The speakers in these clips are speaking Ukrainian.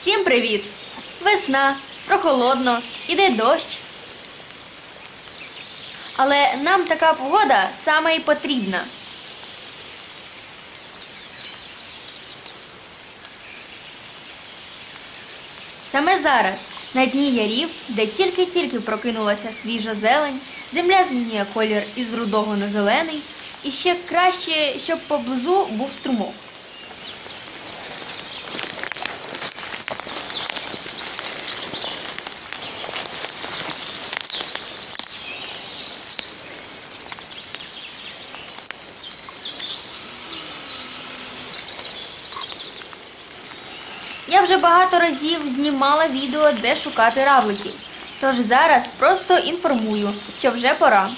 Всім привіт! Весна, прохолодно, іде дощ. Але нам така погода саме і потрібна. Саме зараз, на дні ярів, де тільки-тільки прокинулася свіжа зелень, земля змінює колір із рудого на зелений, і ще краще, щоб поблизу був струмок. Я вже багато разів знімала відео, де шукати равликів. Тож зараз просто інформую, що вже пора.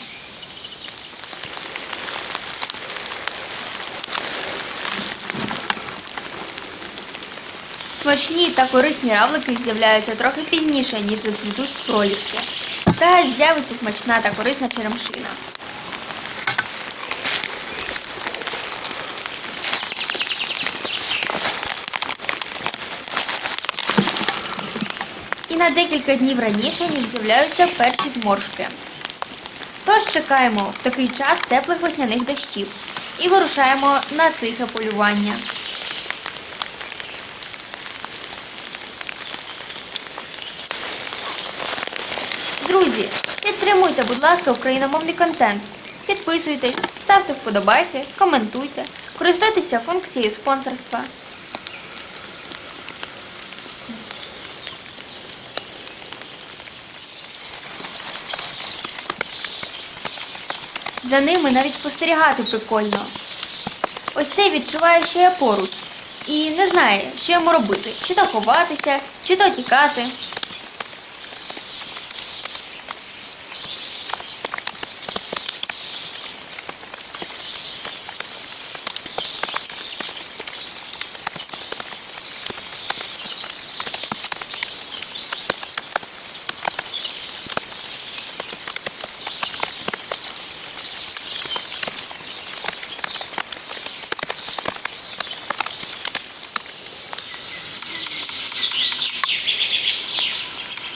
Смачні та корисні равлики з'являються трохи пізніше, ніж зацвітуть проліски. Та з'явиться смачна та корисна черемшина. І на декілька днів раніше, ніж з'являються перші зморшки. Тож чекаємо в такий час теплих весняних дощів і вирушаємо на тихе полювання. Друзі, підтримуйте, будь ласка, україномовний контент. Підписуйтесь, ставте вподобайки, коментуйте, користуйтеся функцією спонсорства. За ними навіть спостерігати прикольно. Ось цей відчуває, що я поруч. І не знає, що йому робити. Чи то ховатися, чи то тікати.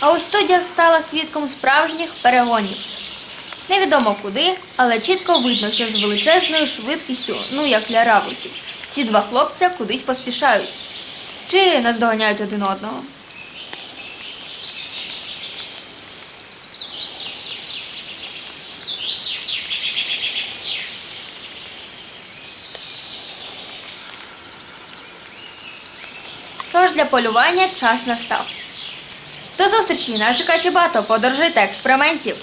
А ось тут я стала свідком справжніх перегонів. Невідомо куди, але чітко видно, що з величезною швидкістю, ну як для равликів, ці два хлопця кудись поспішають. Чи наздоганяють один одного. Тож для полювання час настав. До зустрічі нас чекає багато подорожей та експериментів!